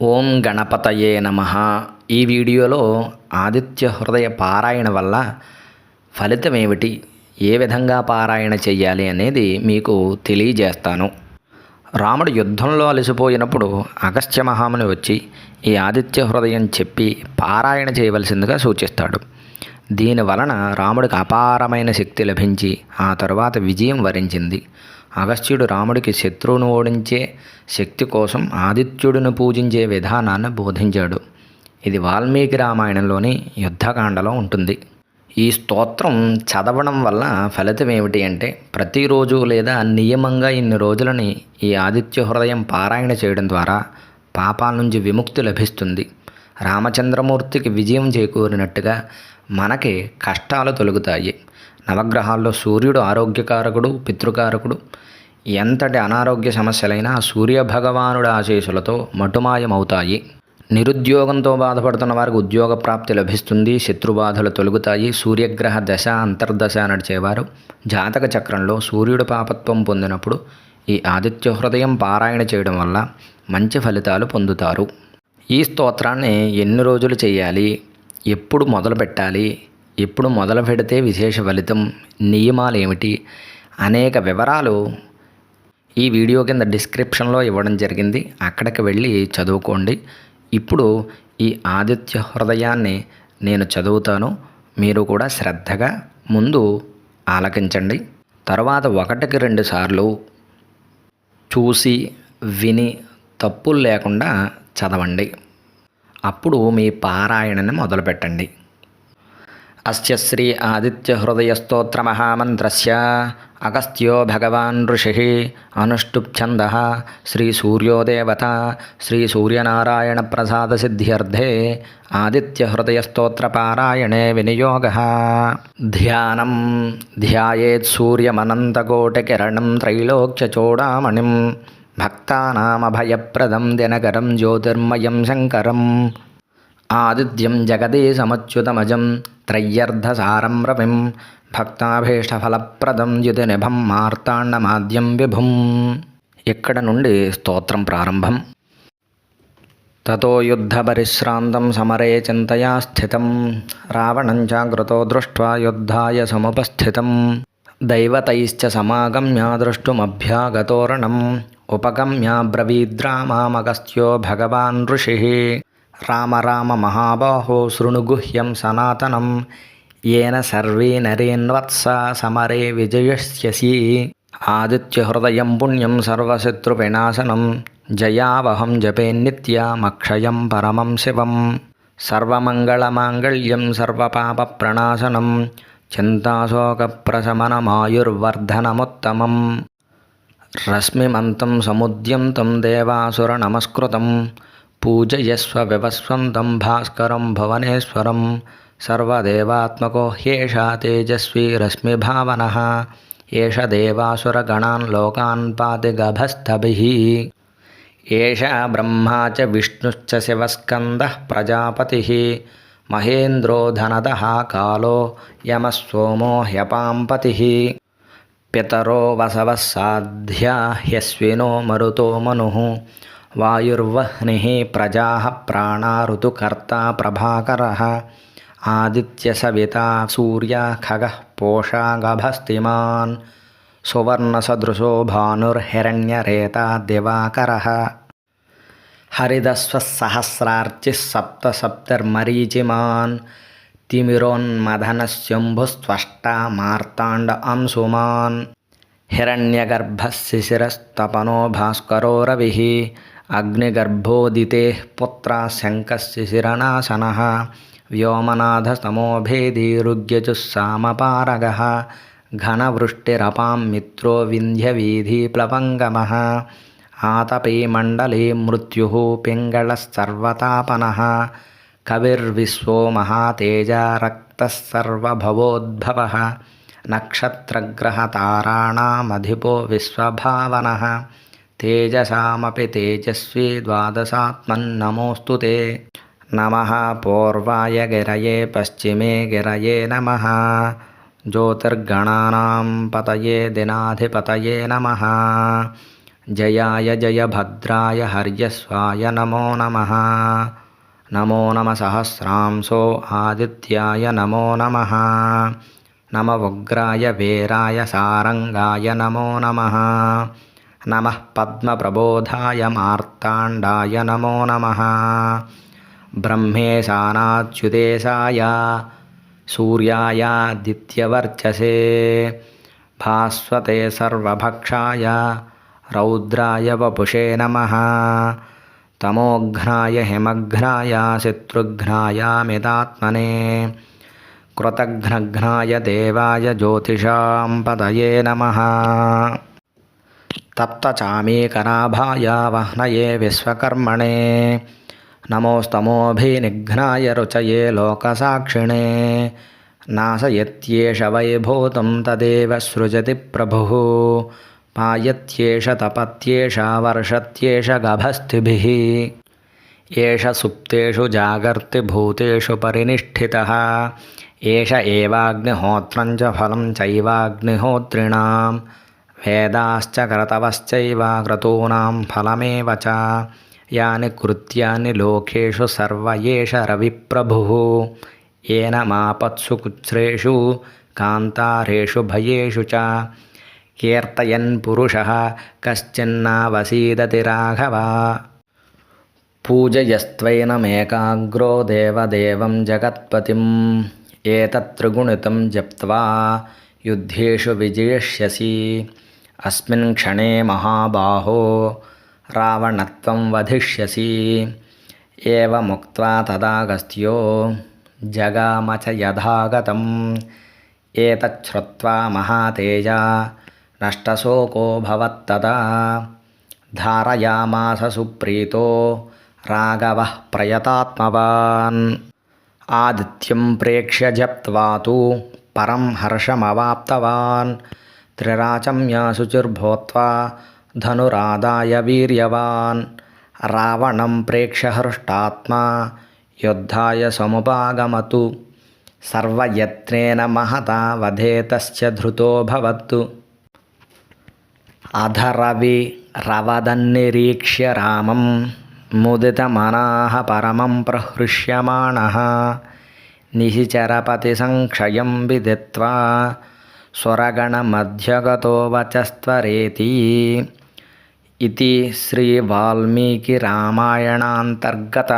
ఓం గణపతయే నమ. ఈ వీడియోలో ఆదిత్య హృదయ పారాయణ వల్ల ఫలితం ఏమిటి ఏ విధంగా పారాయణ చెయ్యాలి అనేది మీకు తెలియజేస్తాను. రాముడు యుద్ధంలో అలసిపోయినప్పుడు అగస్త్య మహాముని వచ్చి ఈ ఆదిత్య హృదయం చెప్పి పారాయణ చేయవలసిందిగా సూచిస్తాడు. దీని వలన రాముడికి అపారమైన శక్తి లభించి ఆ తరువాత విజయం వరించింది. అగస్త్యుడు రాముడికి శత్రువును ఓడించే శక్తి కోసం ఆదిత్యుడిని పూజించే విధానాన్ని బోధించాడు. ఇది వాల్మీకి రామాయణంలోని యుద్ధకాండలో ఉంటుంది. ఈ స్తోత్రం చదవడం వల్ల ఫలితం ఏమిటి అంటే ప్రతిరోజు లేదా నియమంగా ఇన్ని రోజులని ఈ ఆదిత్య హృదయం పారాయణ చేయడం ద్వారా పాపాల నుంచి విముక్తి లభిస్తుంది. రామచంద్రమూర్తికి విజయం చేకూరినట్టుగా మనకి కష్టాలు తొలగుతాయి. నవగ్రహాల్లో సూర్యుడు ఆరోగ్యకారకుడు పితృకారకుడు. ఎంతటి అనారోగ్య సమస్యలైనా సూర్య ఆశీసులతో ఆశీస్సులతో మటుమాయమవుతాయి. నిరుద్యోగంతో బాధపడుతున్న వారికి ఉద్యోగ ప్రాప్తి లభిస్తుంది శత్రుబాధలు తొలుగుతాయి సూర్యగ్రహ దశ అంతర్దశ నడిచేవారు. జాతక చక్రంలో సూర్యుడు పాపత్వం పొందినప్పుడు ఈ ఆదిత్య హృదయం పారాయణ చేయడం వల్ల మంచి ఫలితాలు పొందుతారు. ఈ స్తోత్రాన్ని ఎన్ని రోజులు చేయాలి? ఎప్పుడు మొదలు పెట్టాలి ఎప్పుడు మొదలు పెడితే విశేష ఫలితం నియమాలు ఏమిటి అనేక వివరాలు ఈ వీడియో కింద డిస్క్రిప్షన్లో ఇవ్వడం జరిగింది. అక్కడికి వెళ్ళి చదువుకోండి. ఇప్పుడు ఈ ఆదిత్య హృదయాన్ని నేను చదువుతాను. మీరు కూడా శ్రద్ధగా ముందు ఆలకించండి. తర్వాత ఒకటికి రెండు సార్లు చూసి విని తప్పులు లేకుండా చదవండి. అప్పుడు మీ పారాయణని మొదలుపెట్టండి. అస్య శ్రీ ఆదిత్యహృదయస్తోత్రమహామంత్రస్య. అగస్త్యో భగవాన్ ఋషి అనుష్టుప్ఛంద. శ్రీసూర్యోదేవత సూర్యోదేవత శ్రీ ఆదిత్యహృదయస్తోత్రపారాయణే వినియోగ. ధ్యానం. ధ్యాయేత్ సూర్యమనంతకోటికిరణం త్రైలోక్యచూడామణిం. భక్తానామభయప్రదం దినకరం జ్యోతిర్మయం శంకరం. ఆదిత్యం జగదీశమచ్యుతమజం. త్రయ్యర్ధసారం రవిం భక్తాభీష్టఫలప్రదం యుతినిభం మార్తాండమాద్యం విభుం. ఇక్కడ నుండి స్తోత్రం ప్రారంభం? తతో యుద్ధపరిశ్రాంతం సమరే చింతయా స్థితం రావణం జాగ్రతో దృష్ట్వా యుద్ధాయ సముపస్థితం. దైవతైశ్చ సమాగమ్య ద్రష్టుమభ్యాగతోరణం ఉపగమ్యాబ్రవీద్రామామగస్త్యో భగవాన్ ఋషి. రామ రామ మహాబాహో శృణుగుహ్యం సనాతనం. ఏన సర్వే నరేన్వత్స సమరే విజయస్యసి ఆదిత్యహృదయం పుణ్యం సర్వశత్రువినాశనం జయావహం జపే నిత్యమక్షయం పరమం శివం. సర్వమంగళమాంగళ్యం సర్వపాపప్రణాశనం. చింతాశోకప్రశమనమాయుర్వర్ధనముత్తమం. రశ్మిమంతం సముద్యంతం దేవాసురనమస్కృతం. పూజయస్వ వివస్వంతం భాస్కరం భువనేశ్వరం సర్వదేవాత్మకో హ్యేష తేజస్వీ రశ్మిభావన ఏష దేవాసురగణాన్ లోకాన్ పాతి గభస్థభిः ఏష బ్రహ్మా చ విష్ణుశ్చ శివస్కంద ప్రజాపతి మహేంద్రో ధనద కాలో యమస్సోమో హ్యపాంపతి పితరో వసవः సాధ్యా హ్యశ్వినో మరుతో మను వాయుర్వహ్ని ప్రజా ప్రాణా ఋతుకర్త ప్రభాకర ఆదిత్య సవితా సూర్య ఖగ పోషా గభస్తిమాన్ సువర్ణసదృశో భానుర్హిరణ్యరేత దివాకర హరిదస్వసహస్రార్చి సప్త సప్తర్మరీచిమాన్ తిమిరోన్మదనశంభుస్త్వష్టా మార్తాండ అంశుమాన్ హిరణ్యగర్భశిశిరస్తపనో భాస్కరో రవిः అగ్నిగర్భోదితే పుత్ర శంకశిశిరనాశన వ్యోమనాథస్తమోభేదీరుగ్యజుస్సామపారగ ఘనవృష్టిరపాం మిత్రో వింధ్యవీధిప్లవంగమ ఆతపీమండలే మృత్యు పింగళసర్వతాపన కవిర్విశ్వో మహాతేజ రక్తసర్వభవోద్భవ నక్షత్రగ్రహతారాణమధిపో విశ్వభావన तेजसामपि तेजस्वी द्वादशात्मन्नमोऽस्तु ते। नमः पूर्वाय गिरये पश्चिमे गिरये नमः। ज्योतिर्गणानां पतये दिनाधिपतये नमः। जयाय जयभद्राय हर्यस्वाय नमो नमः। नमो नमः सहस्रांशो आदित्याय नमो नमः। नम उग्राय वीराय सारङ्गाय नमो नमः। నమ పద్మప్రబోధాయ మార్తాండాయ నమో నమ. బ్రహ్మేశానాచ్యుతేశాయ సూర్యాయాదిత్యవర్చసే భాస్వతే సర్వభక్షాయ రౌద్రాయ వపుషే నమ. తమోఘ్నాయ హిమఘ్నాయ శత్రుఘ్నాయమిదాత్మనే కృతఘ్నఘ్నాయ దేవాయ జ్యోతిషాం పదయే నమ. తప్తచామీకరాభాయ వహ్నయే విశ్వకర్మణే నమోస్తమోభినిఘ్నాయ రుచయే లోకసాక్షిణే నాశయత్యేష వైభూతం తదేవ సృజతి ప్రభుः పాయత్యేష తపత్యేష వర్షత్యేష గభస్తిభిः ఏష సుప్తేషు జాగర్తి భూతేషు పరినిష్ఠితः ఏష ఏవాగ్నిహోత్రం చ ఫలం చైవాగ్నిహోత్రిణాం వేదాశ్చ క్రతవశ్చైవ క్రతూనాం ఫలమేవ చ యాని కృత్యాన్ని లోకేషు సర్వ రవిప్రభు ఏన మాపత్సు కుచ్రేషు కాంతారేషు భయేషు చ కీర్తయన్ పురుష కశ్చిన్నావసీదతి రాఘవ పూజయస్త్వైనమేకాగ్రో దేవదేవం జగత్పతిం ఏతత్రిగుణితం జప్త్వా యుద్ధేషు విజయిష్యసి అస్మిన్ క్షణే మహాబాహో రావణత్వం వధిష్యసి ఏవముక్త్వా తదాగస్త్యో జగామ చ యథాగతం ఏతచ్ఛ్రుత్వా మహాతేజ నష్టశోకో భవత్తదా ధారయామాస సుప్రీతో రాఘవः ప్రయతాత్మవాన్ ఆదిత్యం ప్రేక్ష్య జప్త్వా తు పరం హర్షమవాప్తవాన్ త్రిరాచమ్య శుచిర్భూత్వా ధనురాదాయ వీర్యవాన్. రావణం ప్రేక్ష్య హృష్టాత్మా యుద్ధాయ సముపాగమతు. సర్వయత్నేన మహతా వధేతశ్చ ధృతో భవత్తు. అధరవి రవదన్నిరీక్ష్య రామం ముదితమనాహ పరమం ప్రహృష్యమాణ. నిశిచరపతి సంక్షయం విదిత్వా స్వరగణమధ్యగతో వచస్త్వరేతి. ఇది శ్రీ వాల్మీకి రామాయణాంతర్గత